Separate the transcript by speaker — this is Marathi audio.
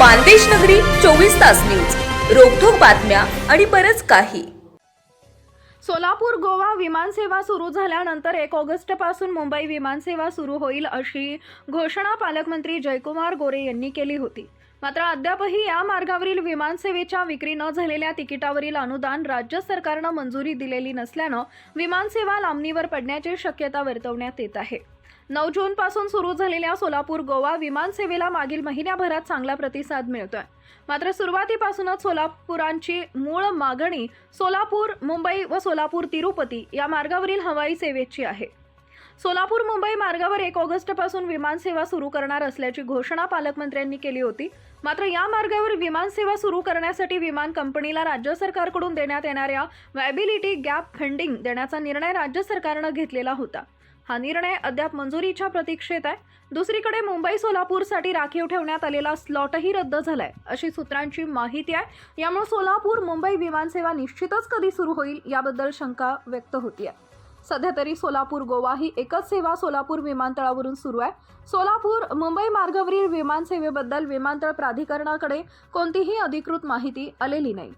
Speaker 1: मानदेश नगरी चोवीस तास न्यूज. रोखोक बातम्या आणि बरच काही.
Speaker 2: सोलापूर गोवा विमानसेवा सुरू झाल्यानंतर एक ऑगस्टपासून मुंबई विमानसेवा सुरू होईल अशी घोषणा पालकमंत्री जयकुमार गोरे यांनी केली होती. मात्र अद्यापही या मार्गावरील विमानसेवेच्या विक्री न झालेल्या तिकिटावरील अनुदान राज्य सरकारनं मंजुरी दिलेली नसल्यानं विमानसेवा लांबणीवर पडण्याची शक्यता वर्तवण्यात येत आहे. नऊ जून पासून सुरू झालेल्या सोलापूर गोवा विमानसेवेला मागील महिन्याभरात चांगला प्रतिसाद मिळतोय. मात्र सुरुवातीपासूनच सोलापुरांची मूळ मागणी सोलापूर मुंबई व सोलापूर तिरुपती या मार्गावरील हवाई सेवेची आहे. सोलापूर मुंबई मार्गावर एक ऑगस्टपासून विमानसेवा सुरू करणार असल्याची घोषणा पालकमंत्र्यांनी केली होती. मात्र या मार्गावर विमानसेवा सुरू करण्यासाठी विमान कंपनीला राज्य सरकारकडून देण्यात येणाऱ्या व्हॅबिलिटी गॅप फंडिंग देण्याचा निर्णय राज्य सरकारनं घेतलेला होता. हा निर्णय अद्याप मंजुरीच्या प्रतीक्षेत आहे. दुसरीकडे मुंबई सोलापूरसाठी राखीव ठेवण्यात आलेला स्लॉटही रद्द झालाय अशी सूत्रांची माहिती आहे. यामुळे सोलापूर मुंबई विमानसेवा निश्चितच कधी सुरू होईल याबद्दल शंका व्यक्त होती आहे सध्या तरी सोलापूर गोवा ही एकच सेवा सोलापूर विमानतळावरून सुरू आहे. सोलापूर मुंबई मार्गावरील विमानसेवेबद्दल विमानतळ प्राधिकरणाकडे कोणतीही अधिकृत माहिती आलेली नाही.